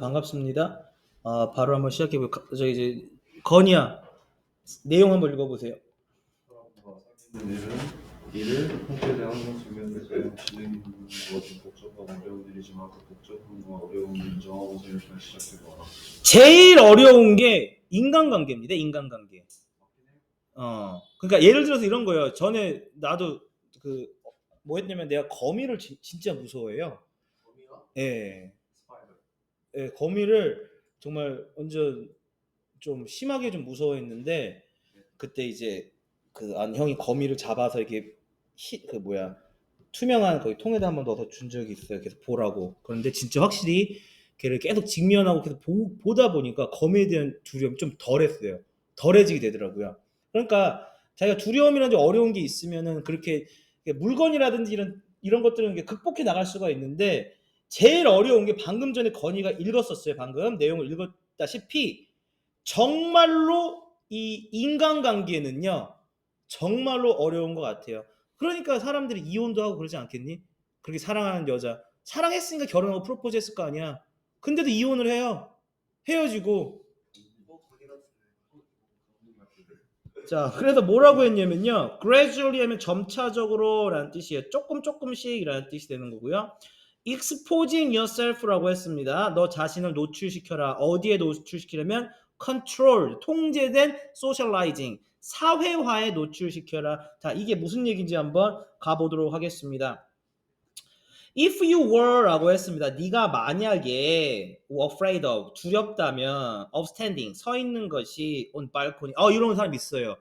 반갑습니다. 아, 바로 한번 시작해 볼까? 저 이제 건이야. 내용 한번 읽어 보세요. 사람과 사귀는 일은 이를 진행 어려운 일이지만 그 어려움을 시작해봐라. 제일 어려운 게 인간관계입니다. 인간관계. 어. 그러니까 예를 들어서 이런 거예요. 전에 나도 그 뭐 했냐면 내가 거미를 지- 진짜 무서워해요. 거미가 예. 예, 거미를 정말 완전 좀 심하게 좀 무서워했는데 그때 이제 그 안 형이 거미를 잡아서 이렇게 히, 그 뭐야 투명한 거기 통에다 한번 넣어서 준 적이 있어요. 계속 보라고. 그런데 진짜 확실히 걔를 계속 직면하고 계속 보, 보다 보니까 거미에 대한 두려움이 좀 덜했어요. 덜해지게 되더라고요. 그러니까 자기가 두려움이라든지 어려운 게 있으면은 그렇게 물건이라든지 이런 이런 것들은 극복해 나갈 수가 있는데 제일 어려운 게 방금 전에 건이가 읽었었어요. 방금 내용을 읽었다시피 정말로 이 인간관계는요 정말로 어려운 것 같아요. 그러니까 사람들이 이혼도 하고 그러지 않겠니? 그렇게 사랑하는 여자 사랑했으니까 결혼하고 프로포즈 했을 거 아니야. 근데도 이혼을 해요. 헤어지고 자, 그래서 뭐라고 했냐면요. gradually 하면 점차적으로라는 뜻이에요. 조금 조금씩이라는 뜻이 되는 거고요. Exposing yourself라고 했습니다. 너 자신을 노출시켜라. 어디에 노출시키려면 control, 통제된 socializing, 사회화에 노출시켜라. 자, 이게 무슨 얘기인지 한번 가보도록 하겠습니다. If you were라고 했습니다. 네가 만약에 afraid of 두렵다면 of standing 서 있는 것이 on balcony 어 이런 사람 있어요.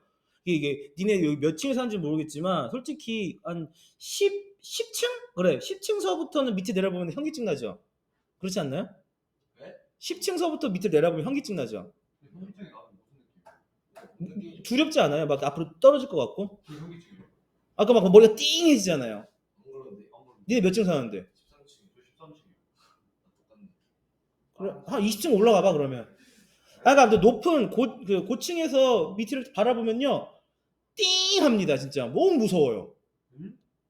이게, 이게 니네 여기 몇 층에 사는지 모르겠지만 솔직히 한 10, 10층 그래 10층서부터는 밑에 내려보면 현기증 나죠. 그렇지 않나요? 네? 10층서부터 밑에 내려보면 현기증 나죠. 현기증이 나는 무슨 느낌? 두렵지 않아요? 막 앞으로 떨어질 것 같고 그 현기증이요. 아까 막 머리가 띵해지잖아요. 안 그러는데 안 그러는데. 니네 몇 층 사는데? 13층, 저 13층이요. 똑같네. 그래, 한 20층 올라가 봐 그러면. 아, 그러니까 높은 고, 그 고층에서 밑을 바라보면요, 띵 합니다 진짜. 너무 무서워요.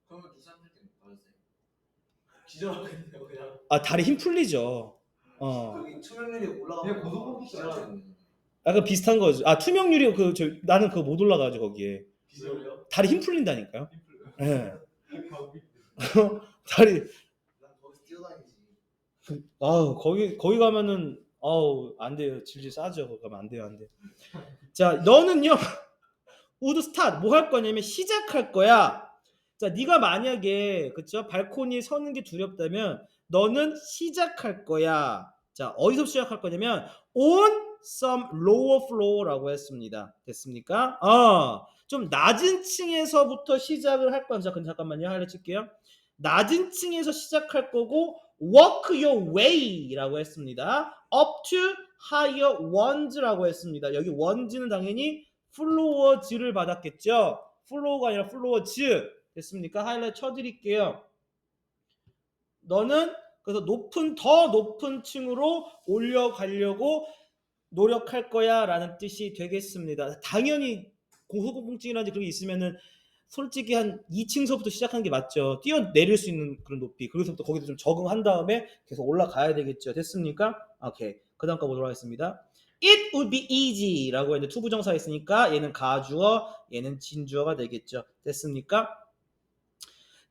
그러면 그 사람들 때문에 받았어요. 기절하겠네요 그냥. 아 다리 힘 풀리죠. 어, 여기 투명률이 올라가면 그냥 고소공포증 기절하겠네. 약간 비슷한 거죠. 아 투명률이 그 저 나는 그거 못 올라가죠 거기에. 기절요? 다리 힘 풀린다니까요. 힘들어요. 예. 다리. 난 거기서 뛰어다니지. 아우 거기 거기 가면은 아우 안 돼요. 질질 싸죠. 거기 가면 안 돼요, 안 돼. 자 너는요. 우드 스타트 뭐 할 거냐면 시작할 거야. 자, 네가 만약에 그쵸 발코니에 서는 게 두렵다면 너는 시작할 거야. 자, 어디서 시작할 거냐면 on some lower floor라고 했습니다. 됐습니까? 어, 좀 낮은 층에서부터 시작을 할 거야. 자, 그럼 잠깐만요. 하려 칠게요. 낮은 층에서 시작할 거고 work your way라고 했습니다. up to higher ones라고 했습니다. 여기 ones는 당연히 플로어즈를 받았겠죠. 플로어가 아니라 플로어즈 됐습니까? 하이라이트 쳐드릴게요. 너는 그래서 높은 더 높은 층으로 올려가려고 노력할 거야라는 뜻이 되겠습니다. 당연히 고소공증이라든지 그런 게 있으면은 솔직히 한 2층서부터 시작하는 게 맞죠. 뛰어내릴 수 있는 그런 높이. 그래서부터 거기서 좀 적응한 다음에 계속 올라가야 되겠죠. 됐습니까? 오케이. 그 다음 거 보도록 하겠습니다. It would be easy라고 했는데 투부정사 있으니까 얘는 가주어, 얘는 진주어가 되겠죠. 됐습니까?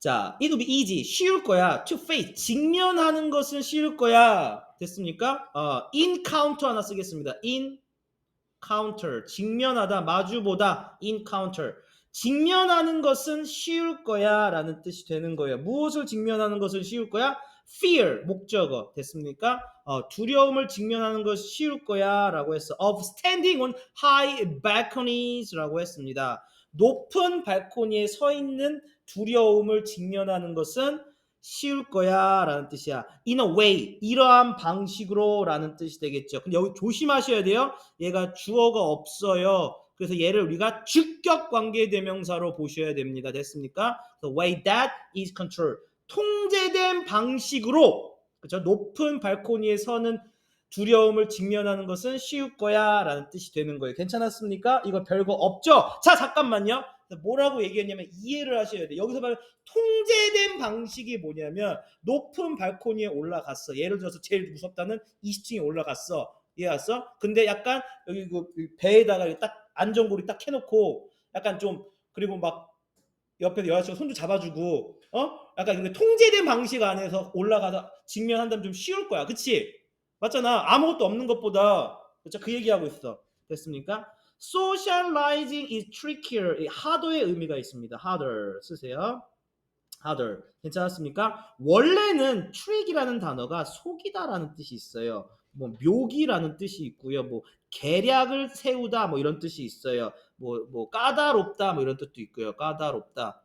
자, it would be easy. 쉬울 거야. To face. 직면하는 것은 쉬울 거야. 됐습니까? 어, encounter 하나 쓰겠습니다. encounter. 직면하다, 마주보다. encounter. 직면하는 것은 쉬울 거야 라는 뜻이 되는 거예요. 무엇을 직면하는 것은 쉬울 거야? fear 목적어 됐습니까? 어, 두려움을 직면하는 것이 쉬울 거야 라고 했어. of standing on high balconies 라고 했습니다. 높은 발코니에 서 있는 두려움을 직면하는 것은 쉬울 거야 라는 뜻이야. in a way 이러한 방식으로 라는 뜻이 되겠죠. 근데 여기 조심하셔야 돼요. 얘가 주어가 없어요. 그래서 얘를 우리가 주격 관계 대명사로 보셔야 됩니다. 됐습니까? The way that is controlled. 통제된 방식으로 그렇죠? 높은 발코니에 서는 두려움을 직면하는 것은 쉬울 거야 라는 뜻이 되는 거예요. 괜찮았습니까? 이거 별거 없죠? 자 잠깐만요. 뭐라고 얘기했냐면 이해를 하셔야 돼. 여기서 말하는 통제된 방식이 뭐냐면 높은 발코니에 올라갔어. 예를 들어서 제일 무섭다는 20층에 올라갔어. 이해했어? 근데 약간 여기 그 배에다가 딱 안전고리 딱 해놓고 약간 좀 그리고 막 옆에 여자친구 손도 잡아주고 어? 약간 이렇게 통제된 방식 안에서 올라가서 직면한다면 좀 쉬울 거야. 그치? 맞잖아. 아무것도 없는 것보다? 그 얘기하고 있어. 됐습니까? Socializing is trickier. 이 harder의 의미가 있습니다. harder 쓰세요. harder. 괜찮았습니까? 원래는 trick이라는 단어가 속이다라는 뜻이 있어요. 뭐 묘기라는 뜻이 있고요. 뭐 계략을 세우다 뭐 이런 뜻이 있어요. 뭐뭐 까다롭다 뭐 이런 뜻도 있고요. 까다롭다.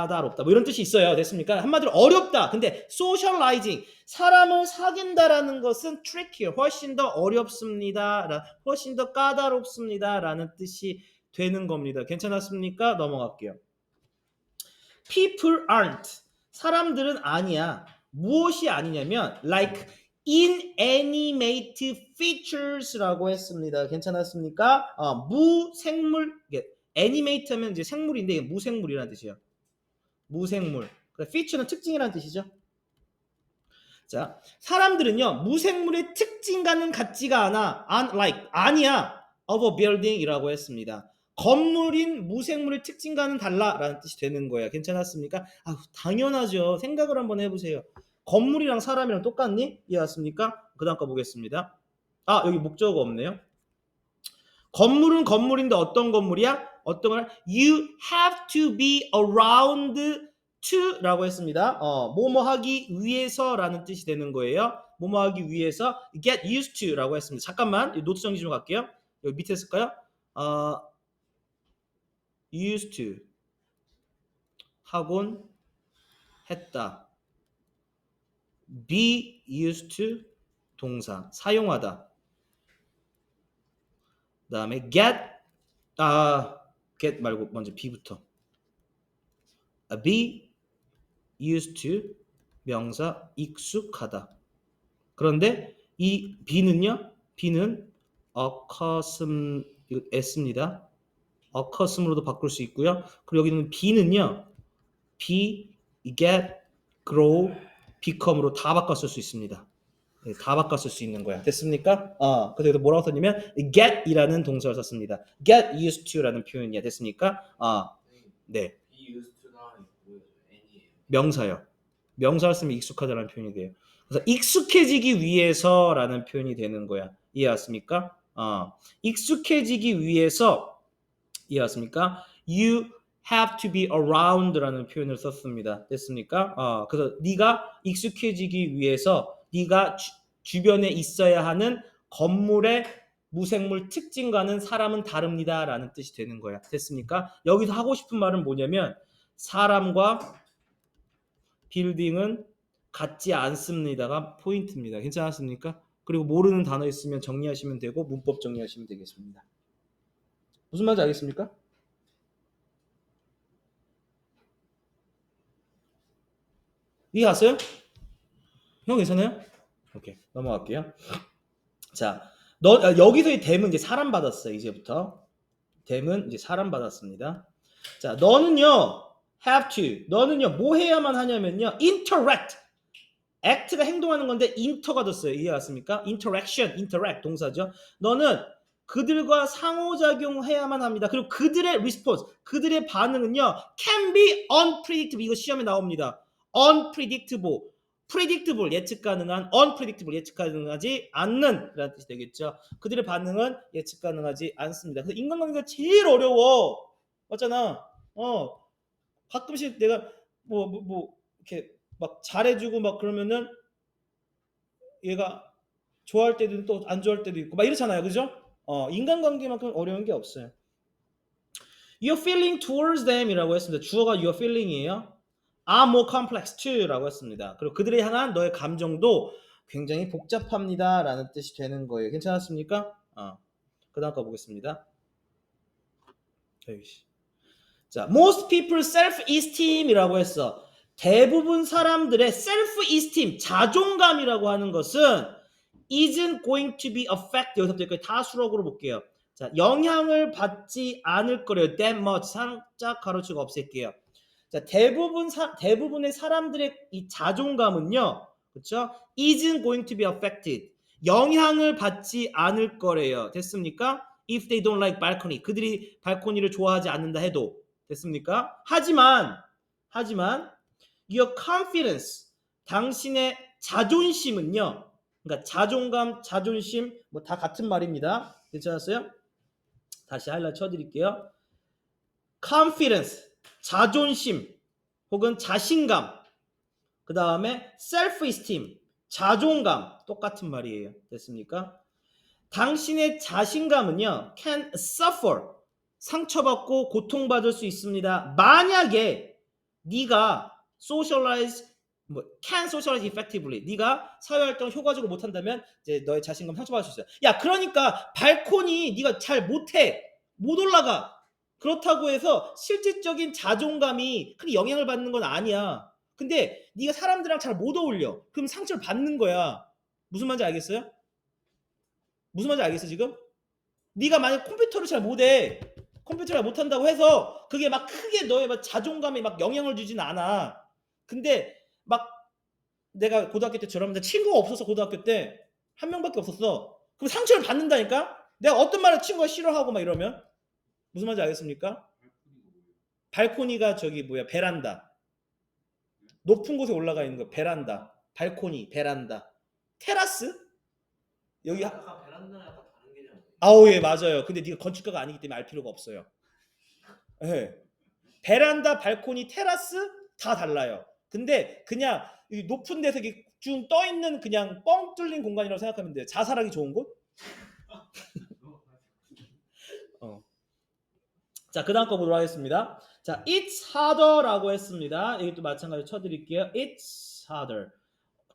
까다롭다 뭐 이런 뜻이 있어요. 됐습니까? 한마디로 어렵다. 근데 socializing 사람을 사귄다라는 것은 trickier 훨씬 더 어렵습니다. 라- 훨씬 더 까다롭습니다라는 뜻이 되는 겁니다. 괜찮았습니까? 넘어갈게요. People aren't 사람들은 아니야. 무엇이 아니냐면 like inanimate features라고 했습니다. 괜찮았습니까? 어, 무생물 animate 하면 이제 생물인데 무생물이라는 뜻이에요. 무생물. feature는 특징이라는 뜻이죠. 자, 사람들은요 무생물의 특징과는 같지가 않아. unlike 아니야. of a building이라고 했습니다. 건물인 무생물의 특징과는 달라라는 뜻이 되는 거예요. 괜찮았습니까? 아, 당연하죠. 생각을 한번 해보세요. 건물이랑 사람이랑 똑같니? 이해했습니까? 그 다음 거 보겠습니다. 아 여기 목적어가 없네요. 건물은 건물인데 어떤 건물이야? 어떤 걸? You have to be around to라고 했습니다. 어, 뭐뭐 하기 위해서라는 뜻이 되는 거예요. 뭐뭐 하기 위해서 get used to라고 했습니다. 잠깐만 이 노트 정리 좀 갈게요. 여기 밑에 쓸까요? 어, used to 하곤 했다. be used to 동사 사용하다. 그다음에 get 아 get 말고 먼저 be부터 아, be used to 명사 익숙하다. 그런데 이 be는요, be는 이거 s입니다. accustom으로도 바꿀 수 있고요. 그리고 여기는 be는요, be, get, grow, become으로 다 바꿨을 수 있습니다. 네, 다 바꿨을 수 있는 거야. 됐습니까? 어, 그래서 뭐라고 썼냐면 get이라는 동사를 썼습니다. get used to라는 표현이야. 됐습니까? 아, 네. 명사요. 명사를 쓰면 익숙하다는 표현이 돼요. 그래서 익숙해지기 위해서라는 표현이 되는 거야. 이해 왔습니까? 어, 익숙해지기 위해서 이해 왔습니까? You have to be around라는 표현을 썼습니다. 됐습니까? 어, 그래서 네가 익숙해지기 위해서 네가 주, 주변에 있어야 하는 건물의 무생물 특징과는 사람은 다릅니다 라는 뜻이 되는 거야. 됐습니까? 여기서 하고 싶은 말은 뭐냐면 사람과 빌딩은 같지 않습니다가 포인트입니다. 괜찮았습니까? 그리고 모르는 단어 있으면 정리하시면 되고 문법 정리하시면 되겠습니다. 무슨 말인지 알겠습니까? 이해 갔어요? 형 괜찮아요? 오케이 넘어갈게요. 자, 너 아, 여기서의 댐은 이제 사람 받았어요. 이제부터 댐은 이제 사람 받았습니다. 자, 너는요 have to. 너는요 뭐 해야만 하냐면요 interact. act가 행동하는 건데 inter가 됐어요. 이해 갔습니까? interaction, interact 동사죠. 너는 그들과 상호작용해야만 합니다. 그리고 그들의 response, 그들의 반응은요 can be unpredictable. 이거 시험에 나옵니다. unpredictable. Predictable 예측 가능한 unpredictable 예측 가능하지 않는 라는 뜻이 되겠죠. 그들의 반응은 예측 가능하지 않습니다. 그래서 인간관계가 제일 어려워. 맞잖아. 어. 가끔씩 내가 뭐뭐 뭐 이렇게 막 잘해주고 막 그러면은 얘가 좋아할 때도 또 안 좋아할 때도 있고 막 이렇잖아요, 그죠? 어, 인간관계만큼 어려운 게 없어요. Your feeling towards them이라고 했습니다. 주어가 your feeling이에요. Are more complex too라고 했습니다. 그리고 그들에 향한 너의 감정도 굉장히 복잡합니다 라는 뜻이 되는 거예요. 괜찮았습니까? 어. 그 다음 거 보겠습니다. 여기. 자, most people self-esteem이라고 했어. 대부분 사람들의 self-esteem, 자존감이라고 하는 것은 isn't going to be affected. 여기서부터 다 수록으로 볼게요. 자, 영향을 받지 않을 거래요. that much 살짝 가로치고 없앨게요. 자, 대부분 사, 대부분의 사람들의 이 자존감은요. 그렇죠? isn't going to be affected. 영향을 받지 않을 거래요. 됐습니까? if they don't like balcony. 그들이 발코니를 좋아하지 않는다 해도 됐습니까? 하지만 하지만 your confidence 당신의 자존심은요. 그러니까 자존감, 자존심 뭐 다 같은 말입니다. 괜찮았어요? 다시 하이라이트 쳐 드릴게요. confidence 자존심 혹은 자신감 그 다음에 self-esteem 자존감 똑같은 말이에요. 됐습니까? 당신의 자신감은요 can suffer 상처받고 고통받을 수 있습니다. 만약에 네가 socialize 뭐 can socialize effectively 네가 사회활동을 효과적으로 못한다면 이제 너의 자신감 상처받을 수 있어요. 야 그러니까 발코니 네가 잘 못해 못 올라가 그렇다고 해서 실질적인 자존감이 크게 영향을 받는 건 아니야. 근데 네가 사람들이랑 잘 못 어울려. 그럼 상처를 받는 거야. 무슨 말인지 알겠어요? 무슨 말인지 알겠어 지금? 네가 만약 컴퓨터를 잘 못해. 컴퓨터를 잘 못한다고 해서 그게 막 크게 너의 막 자존감에 막 영향을 주진 않아. 근데 막 내가 고등학교 때 저러면 친구가 없어서 고등학교 때 한 명밖에 없었어. 그럼 상처를 받는다니까? 내가 어떤 말을 친구가 싫어하고 막 이러면 무슨 말인지 알겠습니까? 발코니가 저기 뭐야? 베란다. 높은 곳에 올라가 있는 거 베란다. 발코니 베란다. 테라스? 여기 하-. 아우 예 맞아요. 근데 네가 건축가가 아니기 때문에 알 필요가 없어요. 예. 베란다 발코니 테라스 다 달라요. 근데 그냥 이 높은 데서 쭉떠 있는 그냥 뻥 뚫린 공간이라고 생각하면 돼요. 자살하기 좋은 곳 어. 자, 그 다음 거 보도록 하겠습니다. 자, it's harder라고 했습니다. 이것도 마찬가지로 쳐드릴게요. It's harder.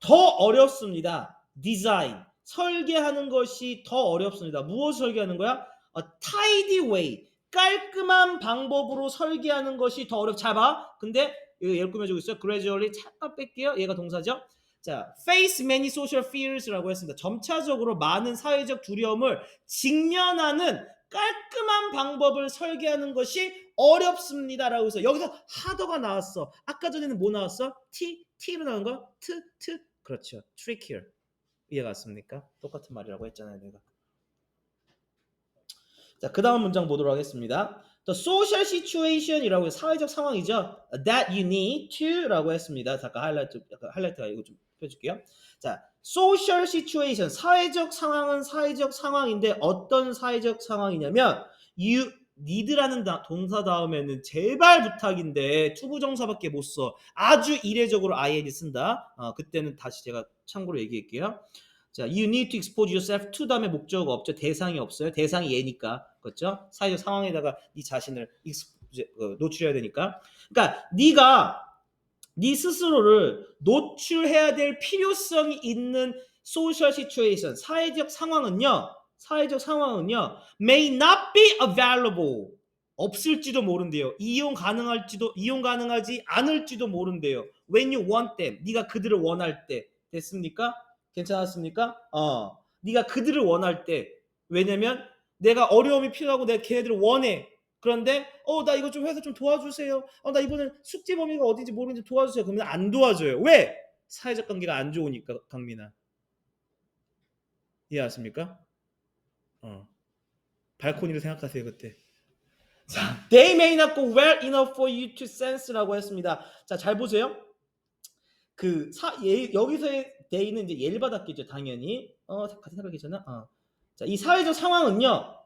더 어렵습니다. 디자인. 설계하는 것이 더 어렵습니다. 무엇을 설계하는 거야? A tidy way. 깔끔한 방법으로 설계하는 것이 더 어렵. 잘 봐. 근데 이거 예를 꾸며주고 있어요. gradually 잠깐 뺄게요. 얘가 동사죠. 자, face many social fears라고 했습니다. 점차적으로 많은 사회적 두려움을 직면하는 깔끔한 방법을 설계하는 것이 어렵습니다라고 해서 여기서 하더가 나왔어. 아까 전에는 뭐 나왔어? T, T로 나온 거? T, T. 그렇죠. trickier. 이해가 왔습니까? 똑같은 말이라고 했잖아요, 내가. 자, 그 다음 문장 보도록 하겠습니다. The social situation이라고 해서 사회적 상황이죠. That you need to라고 했습니다. 잠깐 하이라이트, 하이라이트가 이거 좀 펴줄게요. 자, social situation 사회적 상황은 사회적 상황인데 어떤 사회적 상황이냐면 you need라는 다- 동사 다음에는 제발 부탁인데 투부정사밖에 못 써. 아주 이례적으로 ing 쓴다. 어, 그때는 다시 제가 참고로 얘기할게요. 자, you need to expose yourself to 다음에 목적어가 없죠. 대상이 없어요. 대상이 얘니까. 그렇죠? 사회적 상황에다가 네 자신을 어, 노출해야 되니까. 그러니까 네가 네 스스로를 노출해야 될 필요성이 있는 social situation, 사회적 상황은요. 사회적 상황은요. may not be available. 없을지도 모른대요. 이용 가능할지도 이용 가능하지 않을지도 모른대요. when you want them. 네가 그들을 원할 때. 됐습니까? 괜찮았습니까? 어. 네가 그들을 원할 때. 왜냐면 내가 어려움이 필요하고 내가 걔네들을 원해. 그런데 어 나 이거 좀 회사 좀 도와주세요. 어 나 이번엔 숙제 범위가 어딘지 모르는데 도와주세요. 그러면 안 도와줘요. 왜? 사회적 관계가 안 좋으니까 강민아. 이해하십니까? 어. 발코니를 생각하세요 그때. 자, they may not go well enough for you to sense라고 했습니다. 자, 잘 보세요. 그 사, 예, 여기서의 they는 이제 예를 받았겠죠, 당연히. 어, 같은 생각이잖아. 어. 자, 이 사회적 상황은요.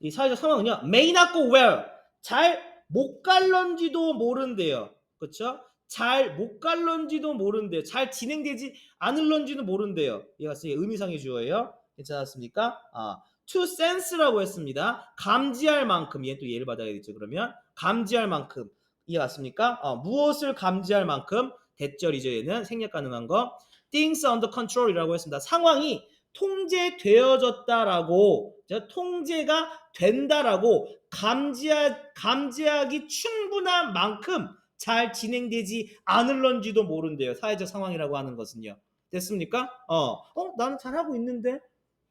이 사회적 상황은요. may not go well. 잘 못 갈런지도 모른대요. 그렇죠? 잘 못 갈런지도 모른대요. 잘 진행되지 않을런지도 모른대요. 이가 의미상의 주어예요. 괜찮았습니까? 아, to sense라고 했습니다. 감지할 만큼 얘 또 예를 받아야겠죠. 그러면 감지할 만큼 이해 갔습니까? 어, 무엇을 감지할 만큼 대절이죠. 얘는 생략 가능한 거. things under control이라고 했습니다. 상황이 통제되어졌다라고 자, 통제가 된다라고 감지하, 감지하기 충분한 만큼 잘 진행되지 않을런지도 모른대요. 사회적 상황이라고 하는 것은요. 됐습니까? 어, 어, 나는 잘하고 있는데,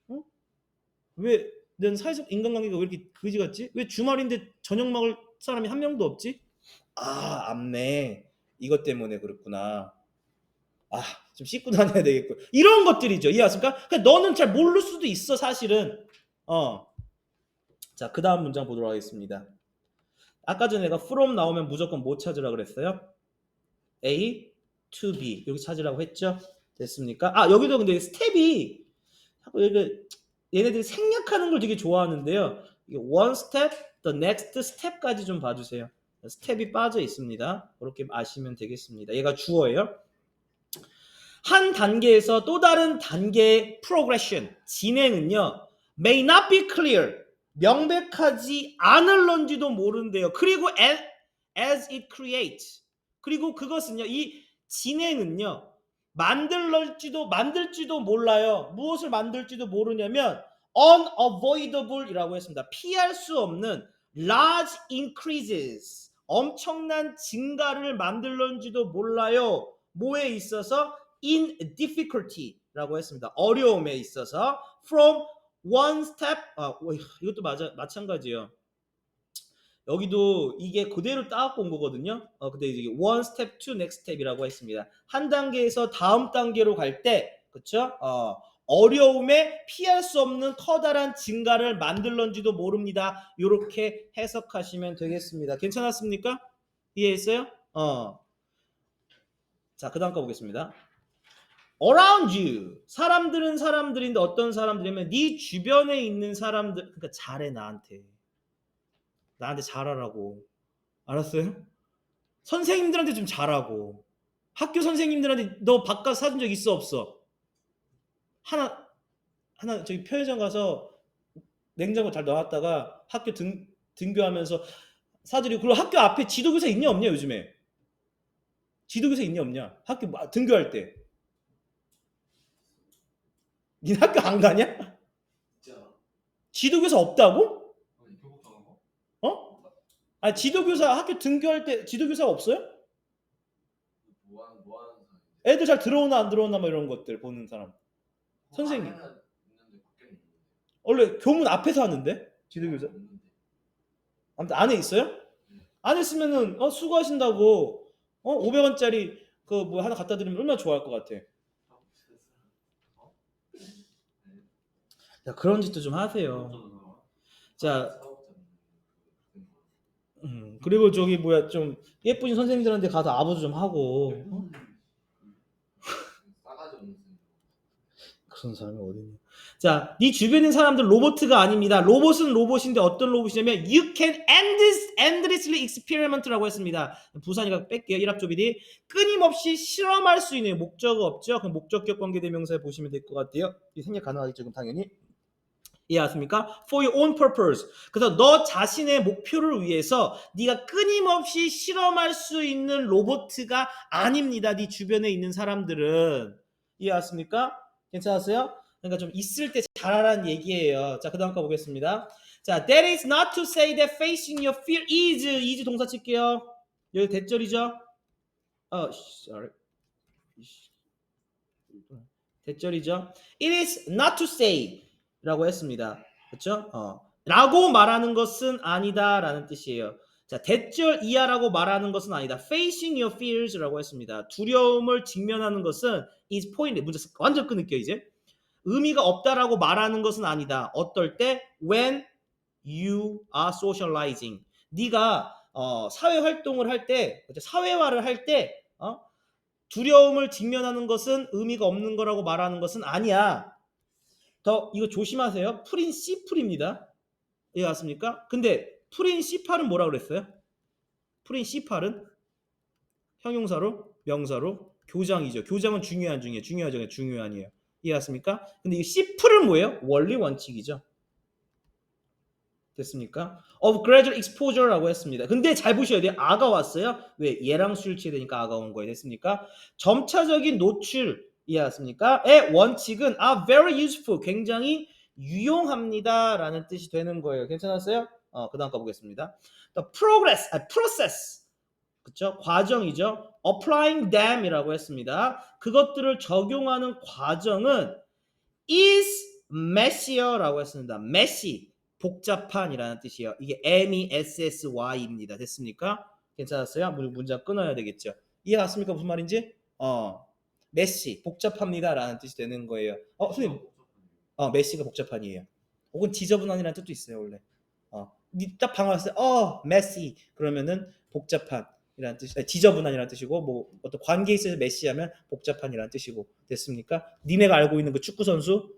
어? 왜넌 사회적 인간관계가 왜 이렇게 그지 같지? 왜 주말인데 저녁 먹을 사람이 한 명도 없지? 아, 암네. 이것 때문에 그렇구나. 아, 좀 씻고 다녀야 되겠고. 이런 것들이죠. 이해하십니까? 그러니까 너는 잘 모를 수도 있어, 사실은. 어. 자, 그 다음 문장 보도록 하겠습니다. 아까 전에 내가 from 나오면 무조건 뭐 찾으라 그랬어요? A to B. 여기 찾으라고 했죠? 됐습니까? 아, 여기도 근데 스텝이 자꾸 여기 얘네들이 생략하는 걸 되게 좋아하는데요. 이게 one step, the next step까지 좀 봐주세요. 스텝이 빠져 있습니다. 그렇게 아시면 되겠습니다. 얘가 주어예요. 한 단계에서 또 다른 단계의 progression, 진행은요, may not be clear, 명백하지 않을런지도 모른대요. 그리고 as, it creates, 그리고 그것은요, 이 진행은요, 만들럴지도 만들지도 몰라요. 무엇을 만들지도 모르냐면 unavoidable이라고 했습니다. 피할 수 없는 large increases, 엄청난 증가를 만들런지도 몰라요. 뭐에 있어서 in difficulty라고 했습니다. 어려움에 있어서 from one step 아 어, 이것도 맞아 마찬가지예요. 여기도 이게 그대로 따갖고 온 거거든요. 어, 근데 이게 one step to next step이라고 했습니다. 한 단계에서 다음 단계로 갈 때, 그쵸? 어, 어려움에 피할 수 없는 커다란 증가를 만들런지도 모릅니다. 이렇게 해석하시면 되겠습니다. 괜찮았습니까? 이해했어요? 어. 자, 그 다음 거 보겠습니다. Around you. 사람들은 사람들인데 어떤 사람들이면 네 주변에 있는 사람들, 그러니까 잘해 나한테. 나한테 잘하라고. 알았어요? 선생님들한테 좀 잘하고. 학교 선생님들한테 너 바깥 사준 적 있어 없어? 하나 하나 저기 편의점 가서 냉장고 잘 넣어놨다가 학교 등 등교하면서 사들이고 그리고 학교 앞에 지도교사 있냐 없냐 요즘에 지도교사 있냐 없냐 학교 마- 등교할 때 니 학교 안 가냐? 진짜 지도교사 없다고? 아니 교복 정한 거? 어? 아 지도교사 학교 등교할 때 지도교사 없어요? 뭐 하는 뭐 하는 사람? 애들 잘 들어오나 안 들어오나 뭐 이런 것들 보는 사람. 선생님. 안에는 있는데 밖에는 없는데. 원래 교문 앞에서 하는데 지도교사. 없는데. 아무튼 안에 있어요? 안에 있으면은 어 수고하신다고 어 500원짜리 그 뭐 하나 갖다 드리면 얼마나 좋아할 것 같아. 자 그런 짓도 좀 하세요. 자 음, 그리고 저기 뭐야 좀 예쁘신 선생님들한테 가서 아부도 좀 하고 어? 그런 사람이 어딨냐. 자, 네 있는 사람들 로보트가 아닙니다. 로봇은 로봇인데 어떤 로봇이냐면 you can endless, endlessly experiment라고 했습니다. 부산이가 뺄게요. 일합조비디 끊임없이 실험할 수 있는 목적어 없죠? 그럼 목적격 관계대명사에 보시면 될 것 같아요. 이 생략 가능하겠죠? 그럼 당연히 이해하십니까? For your own purpose. 그래서 너 자신의 목표를 위해서 네가 끊임없이 실험할 수 있는 로보트가 아닙니다. 네 주변에 있는 사람들은 이해하십니까? 괜찮았어요? 그러니까 좀 있을 때 잘하라는 얘기예요. 자, 그 다음 거 보겠습니다. 자, that is not to say that facing your fear is is 동사 칠게요. 여기 대절이죠? 어, 씨, sorry. 대절이죠? It is not to say 라고 했습니다. 그렇죠? 어. 라고 말하는 것은 아니다라는 뜻이에요. 자, 대절 이하라고 말하는 것은 아니다. Facing your fears라고 했습니다. 두려움을 직면하는 것은 is point. 문제 완전 끊을게요 이제. 의미가 없다라고 말하는 것은 아니다. 어떨 때? When you are socializing. 네가 어, 사회 활동을 할 때? 사회화를 할 때, 어? 두려움을 직면하는 것은 의미가 없는 거라고 말하는 것은 아니야. 더 이거 조심하세요. 프린시플입니다. 이해갔습니까? 근데 프린시팔은 뭐라 그랬어요? 프린시팔은 형용사로 명사로 교장이죠. 교장은 중요한 중에 중요하죠. 중요한이에요. 이해갔습니까? 근데 이 시플은 뭐예요? 원리 원칙이죠. 됐습니까? Of gradual exposure라고 했습니다. 근데 잘 보셔야 돼요. 아가 왔어요. 왜? 얘랑 수일치게 되니까 아가 온 거예요. 됐습니까? 점차적인 노출 이해했습니까? 의 원칙은 are very useful. 굉장히 유용합니다라는 뜻이 되는 거예요. 괜찮았어요? 어, 그다음 거 보겠습니다. The progress, 아, process. 그쵸? 과정이죠. applying them이라고 했습니다. 그것들을 적용하는 과정은 is messier라고 했습니다. messy. 복잡한이라는 뜻이에요. 이게 MESSY입니다. 됐습니까? 괜찮았어요? 문- 문장 끊어야 되겠죠. 이해 갔습니까? 무슨 말인지? 어, 메시 복잡합니다라는 뜻이 되는 거예요. 어, 선생님, 어, 메시가 복잡한이에요. 혹은 지저분한이라는 뜻도 있어요, 원래. 어, 니딱 방황했을 때, 어, 메시 그러면은 복잡한이라는 뜻, 지저분한이라는 뜻이고, 뭐 어떤 관계에 있어서 메시하면 복잡한이라는 뜻이고, 됐습니까? 니네가 알고 있는 그 축구 선수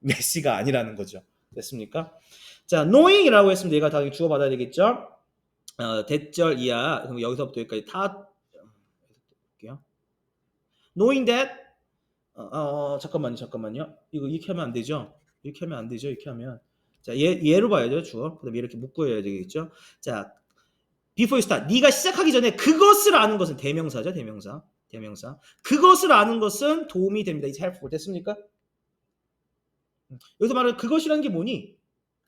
메시가 아니라는 거죠. 됐습니까? 자, knowing이라고 했으면 얘가 당연히 주어 받아야 되겠죠. 어, 대절 이하 그럼 여기서부터 여기까지 다. Knowing that 어, 어, 어, 잠깐만요, 잠깐만요. 이거 이렇게 하면 안 되죠. 이렇게 하면 안 되죠. 이렇게 하면 자, 얘 얘로 봐야죠, 주어. 그다음에 이렇게 묶어야 되겠죠. 자, before you start. 네가 시작하기 전에 그것을 아는 것은 대명사죠, 대명사. 대명사. 그것을 아는 것은 도움이 됩니다. 이제 helpful 됐습니까? 음, 여기서 말하는 그것이라는 게 뭐니?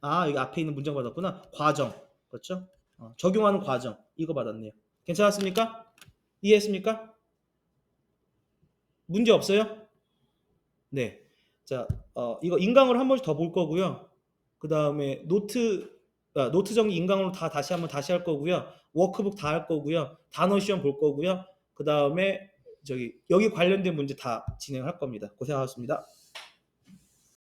아, 여기 앞에 있는 문장 받았구나. 과정. 그렇죠? 어, 적용하는 과정. 이거 받았네요. 괜찮았습니까? 이해했습니까? 문제 없어요? 네. 자, 어, 이거 인강으로 한 번씩 더 볼 거고요. 그 다음에 노트, 아, 노트 정리 인강으로 다 다시 한번 다시 할 거고요. 워크북 다 할 거고요. 단어 시험 볼 거고요. 그 다음에 저기 여기 관련된 문제 다 진행할 겁니다. 고생하셨습니다.